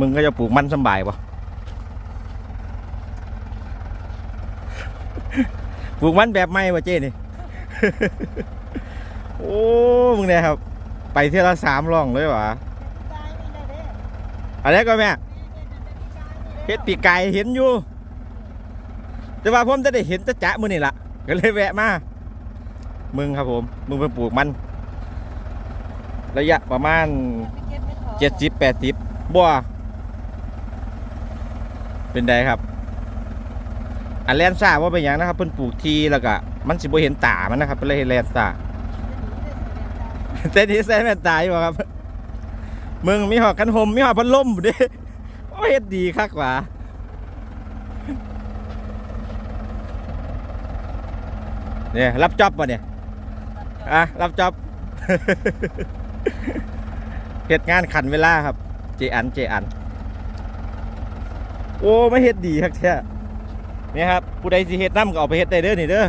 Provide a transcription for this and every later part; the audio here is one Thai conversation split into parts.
มึงก็จะปลูกมันสำบายปะปลูกมันแบบไม่วะเจ้นี่ โอ้ มึงเนี่ยครับ ไปเที่ยวละสามร่องเลยวะอะไรก็แม่เฮ็ดปีกไก่เห็นอยู่ แต่ว่าผมจะได้เห็นจะจะมือนี่ละก็เลยแวะมา มึงครับผม มึงไปปลูกมัน ระยะประมาณเจ็ดสิบแปดสิบบัว เป็นไดครับ อันแลนซ่าว่าเป็นอย่างนะครับเพิ่นปลูกทีแล้วก็มันสิบ่เห็นตามันนะครับเป็นเลยเห็นแลนซ่าเต้นที่แซ่แม่นตาอยู่บ่ครับมึงมีหอกกันหมมีหอกพัดลมอยู่เดิโอ้เฮ็ดดีคักกว่าเนี่ยรับจ็อบป่ะเนี่ยอะรับจ็อบเฮ็ดงานขันเวลาครับ เจอันเจอัน โอ้ไม่เฮ็ดดีครับแท้เนี่ยครับผู้ใดสิเฮ็ดน้ำก็เอาไปเฮ็ดได้เด้อนี่เด้อ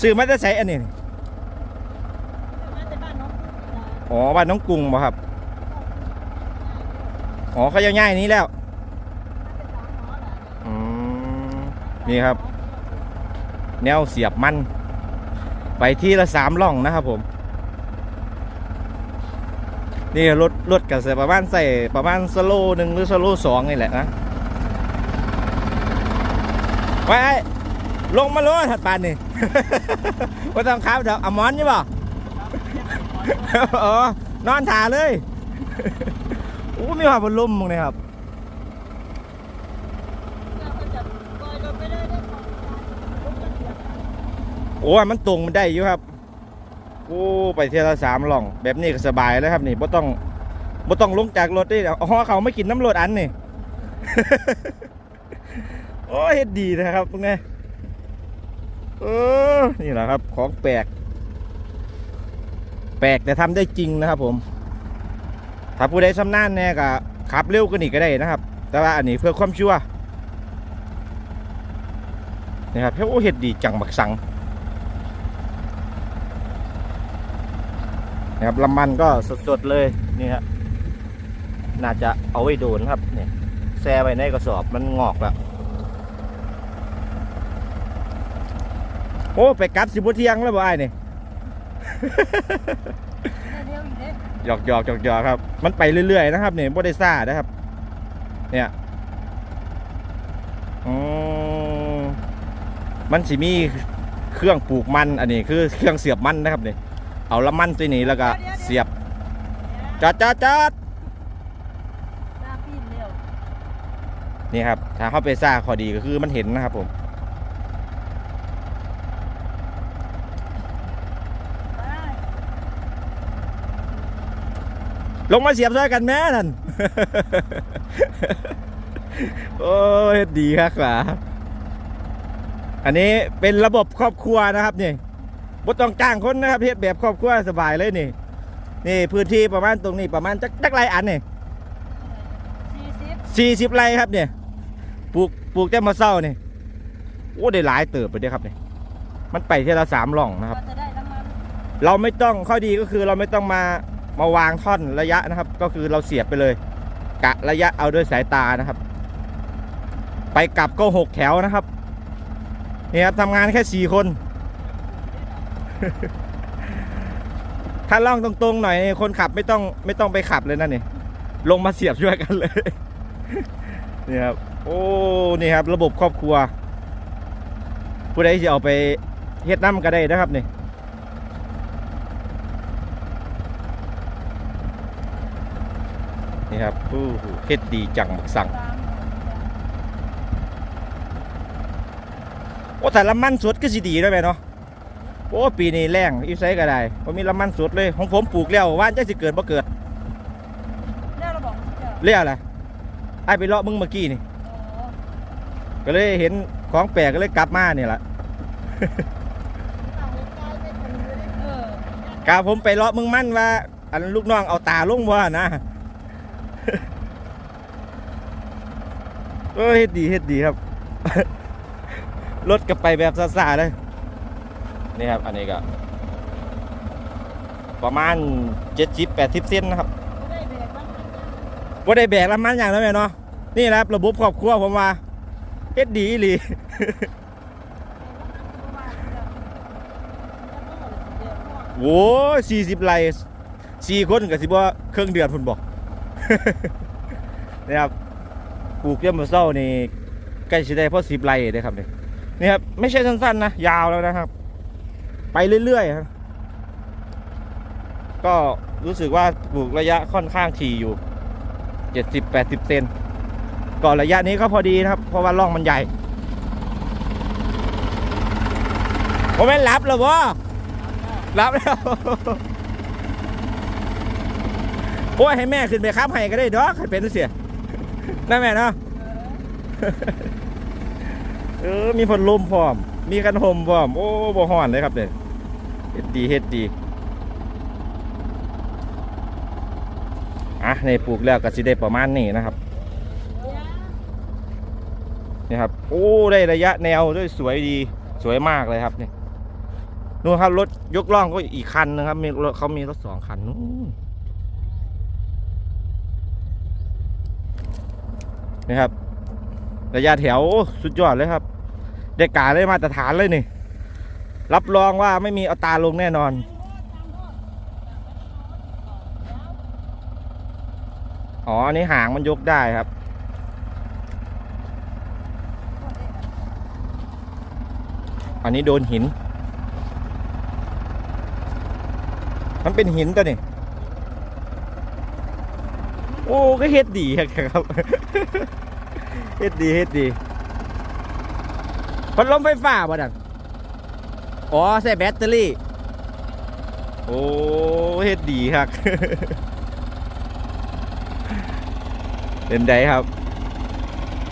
ซื้อมาจะใช้อันนี้นี่อ๋อบ้านน้องกรุงบ่ครับอ๋อเขาจะง่ายนี้แล้วอืมนี่ครับ แนวเสียบมัน ไปที่ละสามล่องนะครับผมนี่รถรถกับใส่ประมาณใส่ประมาณสโลหนึ่งหรือสโลสองนี่แหละนะ ไปลงมาโลถัดปานนี่ ว่าต้องขับเดี๋ยวเอาหมอนใช่ป่ะอ๋อนอนถ่าเลยโอ้มีความบนลุ่มมึงเนี่ยครับโอ้มันตรงมันได้อยู่ครับโอ้ไปเที่ยละสามหล่อง แบบนี้ก็สบายแล้วครับนี่บ่ต้องบ่ต้องลงจากรถด้วยเอาห่อเขาไม่กินน้ำรถอันนี่ โอ้เฮ็ดดีนะครับพวกนี้เออนี่แหละครับ ของแปลก แปลกแต่ทำได้จริงนะครับ ผม ถ้าผู้ใดชำนาญแน่ก็ขับเร็วกว่านี้ก็ได้นะครับ แต่ว่าอันนี้เพื่อความชัวนี่ครับโอ้เฮ็ดดีจังบักสังนะครับลำมันก็สดๆเลยนี่ฮะน่าจะเอาไว้โดนครับเนี่ยแช่ไว้ในกระสอบมันงอกแล้ว โอ้ไปกัดสิบเที่ยงแล้วบ่ไอ้ายนี่หยอกหยอกหยอกหยอกครับ มันไปเรื่อยๆนะครับเนี่ยบ่ได้ซ่านะครับ เนี่ยอมมันสิมีเครื่องปลูกมัน อันนี้คือเครื่องเสียบมันนะครับเนี่ยเอาละมันตัวนี้แล้วก็เสียบจอดจอดจอดนี่ครับ ถ้าเข้าไปซ่าข้อดีก็คือมันเห็นนะครับผม ลงมาเสียบซ้อยกันแม่นั่น โอ้ยดีครับกว่าอันนี้เป็นระบบครอบครัวนะครับนี่บ่ต้องจ้างคนนะครับเฮ็ดแบบครอบครัวสบายเลยนี่ นี่พื้นที่ประมาณตรงนี้ประมาณจักจักไรอันนี่สี่สิบไรครับเนี่ยปลูกปลูกแต่มาเศร้านี่โอ้ได้หลายเติบไปเด้อครับนี่มันไปที่ละสามหล่องนะครับ เราไม่ต้องข้อดีก็คือเราไม่ต้องมา มาวางท่อนระยะนะครับ ก็คือเราเสียบไปเลย กะระยะเอาด้วยสายตานะครับ ไปกลับก็หกแถวนะครับนี่ครับทำงานแค่สี่คน ถ้าล่องตรงๆหน่อยคนขับไม่ต้องไม่ต้องไปขับเลยนะนี่ลงมาเสียบช่วยกันเลยนี่ครับโอ้นี่ครับ ระบบครอบครัว ผู้ใดจะเอาไปเฮ็ดน้ำก็ได้นะครับนี่ นี่ครับอู้หูเฮ็ดดีจังบักสั่งโอ้แต่ละมันสดก็สิดีด้วยไหมเนาะโอ้ปีนี้แรงอีไซก็ได้ผมมีละมันสดเลยของผมปลูกแล้วว่านจะสิเกิดบ่เกิดเรียกอะไรไอ้ไปเลาะมึงเมื่อกี้นี่ก็เลยเห็นของแปลกก็เลยกลับมาเนี่ยแหละกาผมไปเลาะมึงมั่นว่า อันลูกน้องเอาตาลงว่านะ เออเฮ็ดดีเฮ็ดดีครับ รถก็ไปแบบซาๆเลย นี่ครับ อันนี้ก็ ประมาณเจ็ดสิบแปดสิบเซนนะครับว่าได้แบกแล้วมันอย่างนั้นแม่เนาะ นี่แหละครับ ระบบครอบครัวผมว่าเฮ็ดดีอีหลีโว้สี่สิบไร่สี่คนกับสิบว่าเครื่องเดือนพุ่นบอก นะครับปลูกเยี่ยมะเศร้านี่ใกล้จะได้เพราะสิบไร่เลยครับนี่นี่ครับไม่ใช่สั้นๆนะยาวแล้วนะครับ ไปเรื่อยๆครับก็รู้สึกว่าปลูกระยะค่อนข้างถี่อยู่เจ็ดสิบแปดสิบเซนก็ระยะนี้ก็พอดีนะครับ เพราะว่าร่องมันใหญ่ผมไม่รับหรอวะรับแล้ว อ้ยให้แม่ขึ้นไปค้ำให้ก็ได้ดอกให้เป็นเสียนั่นแม่เนาะเออมีพัดลมพร้อม มีกันห่มพร้อม โอ้บ่ฮ้อนเลยครับเนี่ยเฮ็ดดีเฮ็ดดีอะในปลูกแล้วก็สิได้ประมาณนี้นะครับนี่ครับโอ้ได้ระยะแนวด้วยสวยดีสวยมากเลยครับนี่นู่นครับรถยกล่องก็อีกคันนึงครับมีรถเขามีรถสองคันนู่น นี่ครับ ระยะแถวสุดยอดเลยครับเด็กกาเลยมาตรฐานเลยนี่ รับรองว่าไม่มีเอาตาลงแน่นอน อ๋อ อันนี้หางมันยกได้ครับอันนี้โดนหิน มันเป็นหินตัวนี่ โอ้ ก็เฮ็ดดีครับ เฮ็ดดีเฮ็ดดีพัดลมไฟฟ้าบ่ดังอ๋อใส่แบตเตอรี่ โอ้เฮ็ดดีครับเป็นไดครับ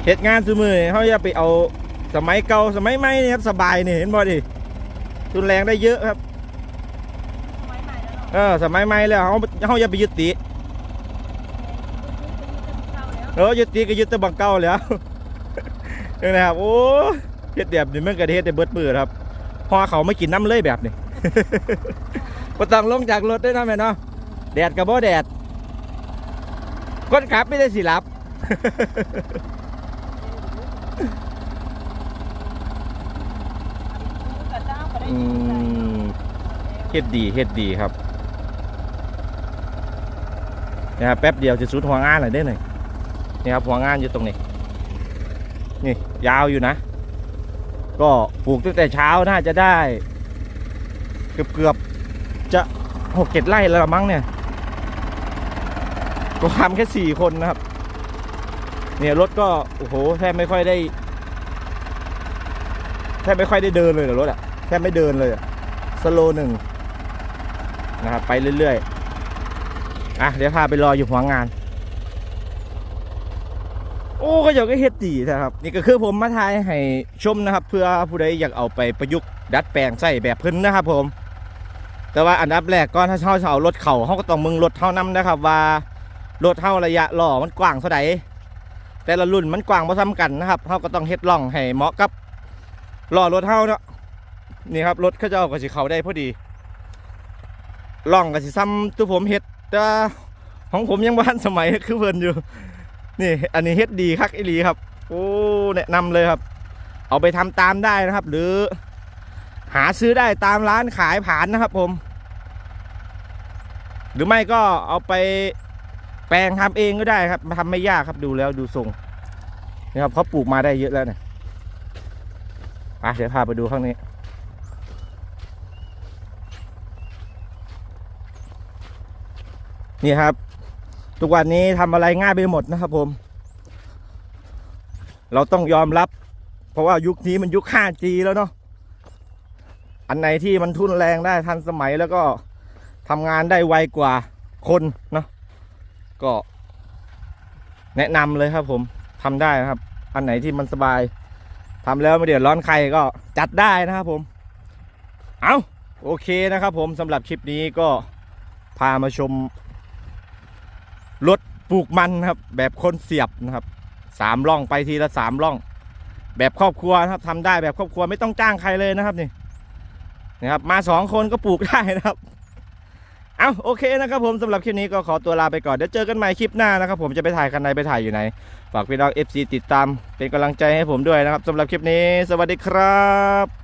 เฮ็ดงานซุมือนี่เขาอย่าไปเอาสมัยเก่าสมัยใหม่นี่ครับสบายนี่เห็นบ่ดิทุนแรงได้เยอะครับ เออสมัยใหม่แล้วเขาเขาอย่าไปยึดติเออยึดติก็ยึดแต่บังเก่าแล้วเออนะครับโอ้เฮ็ดแบบนี้มันก็ได้เฮ็ดได้เบิดมือครับพอเขาไม่กินน้ำเลยแบบนี้ก็ต้องลงจากรถได้นะแม่เนาะแดดกับบ่แดดคนขับไม่ได้สิหลับเฮ็ดดีเฮ็ดดีครับนะครับแป๊บเดียวจะสุดหัวงานเลยได้หน่อย นี่ครับหัวงานอยู่ตรงนี้ นี่ยาวอยู่นะ ก็ปลูกตั้งแต่เช้าน่าจะได้ เกือบเกือบๆจะหกเจ็ดไร่แล้วมั้งเนี่ย ก็ทำแค่สี่คนนะครับ เนี่ยรถก็โอ้โหแทบไม่ค่อยได้แทบไม่ค่อยได้เดินเลยเหรอรถอะแทบไม่เดินเลยสโลหนึ่งนะครับไปเรื่อยๆอะเดี๋ยวพาไปรออยู่หัวงาน โอ้ก็อยากก็เฮ็ดดีนะครับ นี่ก็คือผมมาทายให้ชมนะครับ เพื่อผู้ใดอยากเอาไปประยุกต์ดัดแปลงใส่แบบพื้นนะครับผม แต่ว่าอันดับแรกก่อนถ้าเช่าเช่ารถเข่าเขาก็ต้องมึงรถเท่านั้นนะครับ ว่ารถเท่าระยะหล้อมันกว้างเท่าใดแต่ละรุ่นมันกว้างพอซ้ำกันนะครับเขาก็ต้องเฮ็ดร่องให้เหมาะกับหล้อรถเท่าเนาะนี่ครับรถเขาเจ้าก็สิเขาได้พอดีร่องก็สิซ้ำตัวผมเฮ็ดแต่ของผมยังบ้านสมัยคือเพิ่นอยู่ นี่อันนี้เฮ็ดดีคักอีหลีครับ โอ้แนะนำเลยครับ เอาไปทำตามได้นะครับ หรือ หาซื้อได้ตามร้านขายผ่านนะครับ ผม หรือไม่ก็เอาไปแปลงทำเองก็ได้ครับทำไม่ยากครับดูแล้วดูทรงนี่ครับเขาปลูกมาได้เยอะแล้วเนี่ยไปเดี๋ยวพาไปดูข้างนี้นี่ครับ ทุกวันนี้ทำอะไรง่ายไปหมดนะครับผม เราต้องยอมรับ เพราะว่ายุคนี้มันยุค 5G แล้วเนาะอันไหนที่มันทุนแรงได้ทันสมัยแล้วก็ทำงานได้ไวกว่าคนเนาะก็แนะนำเลยครับผมทำได้นะครับ อันไหนที่มันสบายทำแล้วไม่เดือดร้อนใครก็จัดได้นะครับผม เอาโอเคนะครับผมสำหรับคลิปนี้ก็พามาชม รถปลูกมันครับ แบบคนเสียบนะครับสามล่องไปทีละสามล่อง แบบครอบครัวนะครับทำได้แบบครอบครัวไม่ต้องจ้างใครเลยนะครับนี่นะครับมาสองคนก็ปลูกได้นะครับเอาโอเคนะครับผมสำหรับคลิปนี้ก็ขอตัวลาไปก่อนเดี๋ยวเจอกันใหม่คลิปหน้านะครับผมจะไปถ่ายคันไหนไปถ่ายอยู่ไหน ฝากพี่น้อง FC ติดตามเป็นกำลังใจให้ผมด้วยนะครับสำหรับคลิปนี้ สวัสดีครับ